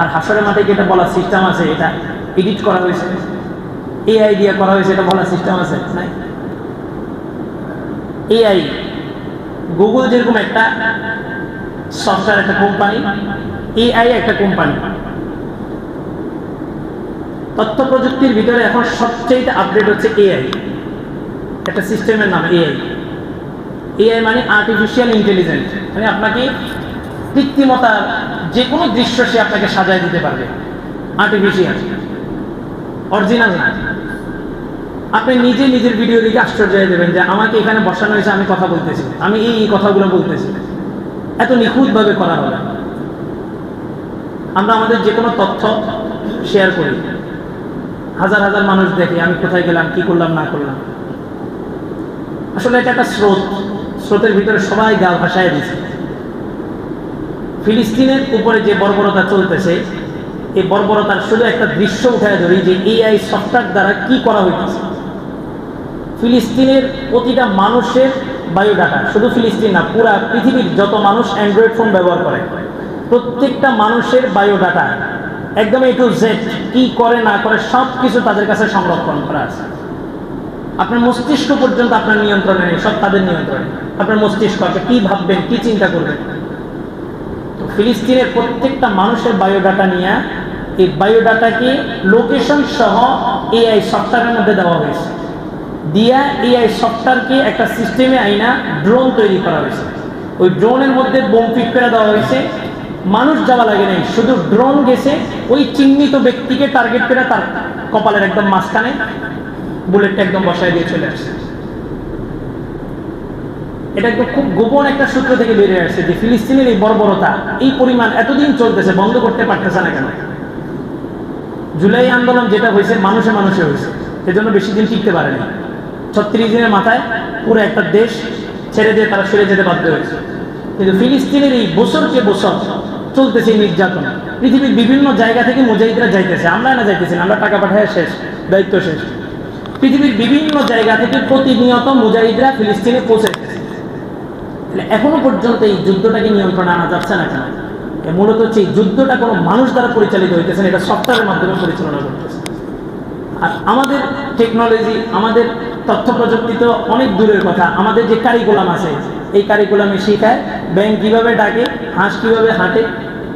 আর হাসরের মাঠে এটা বলার সিস্টেম আছে, এটা এডিট করা হয়েছে। এআই দিয়ে করা হয়েছে, এটা বলার সিস্টেম আছে? নাই। এআই গুগল যেরকম একটা সফটওয়্যার একটা কোম্পানি এআই একটা কোম্পানি তথ্য প্রযুক্তির ভিতরে এখন সবচেয়ে আপডেট হচ্ছে এআই একটা সিস্টেমের নাম এআই এআই মানে আর্টিফিশিয়াল ইন্টেলিজেন্স মানে আপনাকে কৃত্রিমতার যে কোনো দৃশ্য সে আপনাকে সাজায় দিতে পারবে। আর্টিফিশিয়াল অরিজিনাল না। আপনি নিজে নিজের ভিডিও দিকে আশ্চর্য হয়ে দেবেন যে আমাকে এখানে বসানো হয়েছে, আমি কথা বলতেছি। আমি এই এই কথাগুলো বলতেছি। এত নিখুঁতভাবে করা হবে। আমরা আমাদের যে কোনো তথ্য শেয়ার করি। হাজার হাজার মানুষ দেখে আমি কোথায় গেলাম, কি করলাম, না করলাম। আসলে এটা একটা স্রোত। স্রোতের ভিতরে সবাই গা ভাসায় দিছে ফিলিস্তিনের উপরে যে বর্বরতা চলতেছে, এই বর্বরতার শুধু একটা দৃশ্য উঠায় ধরি যে এআই সফটওয়্যার দ্বারা কি করা হইতেছে। ফিলিস্তিনের প্রতিটা মানুষের বায়োডাটা শুধু ফিলিস্তিন না, পুরা পৃথিবীর যত মানুষ অ্যান্ড্রয়েড ফোন ব্যবহার করে, প্রত্যেকটা মানুষের বায়োডাটা একদম এ টু জেড কি করে, না করে সব কিছু তাদের কাছে সংরক্ষণ করা আছে। আপনার মস্তিষ্ক পর্যন্ত আপনার নিয়ন্ত্রণে নেই, সব তাদের নিয়ন্ত্রণে। আপনার মস্তিষ্ক আপনি কি ভাববেন, কি চিন্তা করবেন? ফিলিস্তিনের প্রত্যেকটা মানুষের বায়োডাটা নিয়ে, এই বায়োডাটাকে লোকেশন সহ এআই সফটওয়্যারের মধ্যে দেওয়া হয়েছে। দিয়া এআই সফটওয়্যারকে একটা সিস্টেমে আইনা ড্রোন তৈরি করা হয়েছে। ওই ড্রোনের মধ্যে বোম ফিট করে দেওয়া হয়েছে। মানুষ যাওয়া লাগে নাই, শুধু ড্রোন গেছে, ওই চিহ্নিত ব্যক্তিকে টার্গেট করে তার কপালের একদম মাঝখানে বুলেটটা একদম বসায় দিয়ে চলে আসছে। এটা একদম খুব গোপন একটা সূত্র থেকে বেরিয়ে আসছে যে ফিলিস্তিনের এই বর্বরতা, এই পরিমাণ এতদিন চলতেছে, বন্ধ করতে পারতেছে না কেন? জুলাই আন্দোলন যেটা হয়েছে, মানুষে মানুষে হয়েছে। সেজন্য বেশি দিন টিকতে পারেনি। ছত্রিশ দিনের মাথায় পুরো একটা দেশ ছেড়ে দিয়ে তারা সরে যেতে বাধ্য হয়েছে। কিন্তু ফিলিস্তিনের এই বছর বছরকে বছর চলতেছে নির্যাতন। পৃথিবীর বিভিন্ন জায়গা থেকে মুজাহিদরা যাইতেছে। আমরা না যাইতেছি আমরা টাকা পাঠায় শেষ, দায়িত্ব শেষ। পৃথিবীর বিভিন্ন জায়গা থেকে প্রতিনিয়ত মুজাহিদরা ফিলিস্তিনে তাহলে এখনও পর্যন্ত এই যুদ্ধটাকে নিয়ন্ত্রণে আনা যাচ্ছে না কেন? মূলত হচ্ছে এই যুদ্ধটা কোনো মানুষ দ্বারা পরিচালিত হইতেছে এটা সফটওয়্যারের মাধ্যমে পরিচালনা করতেছে। আর আমাদের টেকনোলজি আমাদের তথ্য প্রযুক্তি তো অনেক দূরের কথা। আমাদের যে কারিকুলাম আছে, এই কারিকুলামে শেখায় ব্যাংক কীভাবে ডাকে, হাঁস কীভাবে হাঁটে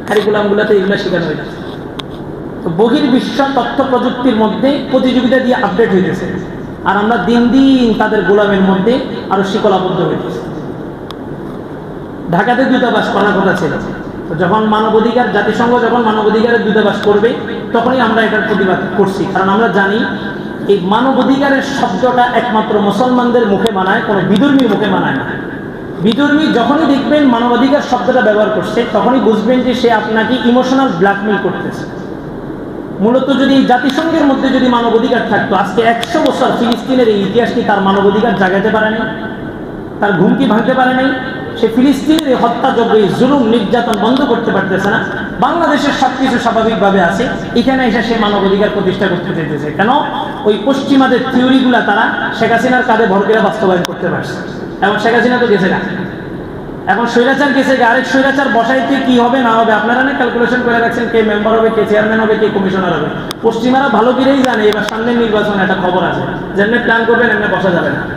কারিকুলামগুলোতে এগুলো শেখানো হয়েছে তো বহির্বিশ্ব তথ্য প্রযুক্তির মধ্যে প্রতিযোগিতা দিয়ে আপডেট হইতেছে। আর আমরা দিন দিন তাদের গোলামের মধ্যে আরও শিকলাবদ্ধ হইতেছে। ঢাকাতে দূতাবাস করার কথা ছিল। তো যখন মানবাধিকার, জাতিসংঘ যখন মানব মানবাধিকারের দূতাবাস করবে, তখনই আমরা এটার প্রতিবাদ করছি। কারণ আমরা জানি, এই মানবাধিকারের শব্দটা একমাত্র মুসলমানদের মুখে মানায়, কোনো বিধর্মীর মুখে মানায় না। বিধর্মী যখনই দেখবেন মানবাধিকার শব্দটা ব্যবহার করছে, তখনই বুঝবেন যে সে আপনাকে ইমোশনাল ব্ল্যাকমেল করতেছে। মূলত যদি জাতিসংঘের মধ্যে যদি মানবাধিকার থাকতো, আজকে একশো বছর ফিলিস্তিনের এই ইতিহাস কি তার মানবাধিকার জাগাতে পারেনি, তার ঘুমকি ভাঙতে পারে নাই সে ফিলিস্তিনের এই হত্যাযজ্ঞ, এই জুলুম নির্যাতন বন্ধ করতে পারতেছে না। বাংলাদেশের সব কিছু স্বাভাবিকভাবে আছে। এখানে এসে সে মানবাধিকার প্রতিষ্ঠা করতে চাইতেছে। কেন? ওই পশ্চিমাদের থিওরিগুলা তারা শেখ হাসিনার কাঁধে ভর বাস্তবায়ন করতে পারছে। এবং শেখ হাসিনা তো গেছে না। এখন স্বৈরাচার গেছে আরেক স্বৈরাচার বসাইতে কি হবে, না হবে, আপনারা না ক্যালকুলেশন করে রাখছেন কে মেম্বার হবে, কে চেয়ারম্যান হবে, কে কমিশনার হবে? পশ্চিমারা ভালো করেই জানে, এবার সামনে নির্বাচন একটা খবর আছে। যেমনি প্ল্যান করবেন, এমনি বসা যাবে না।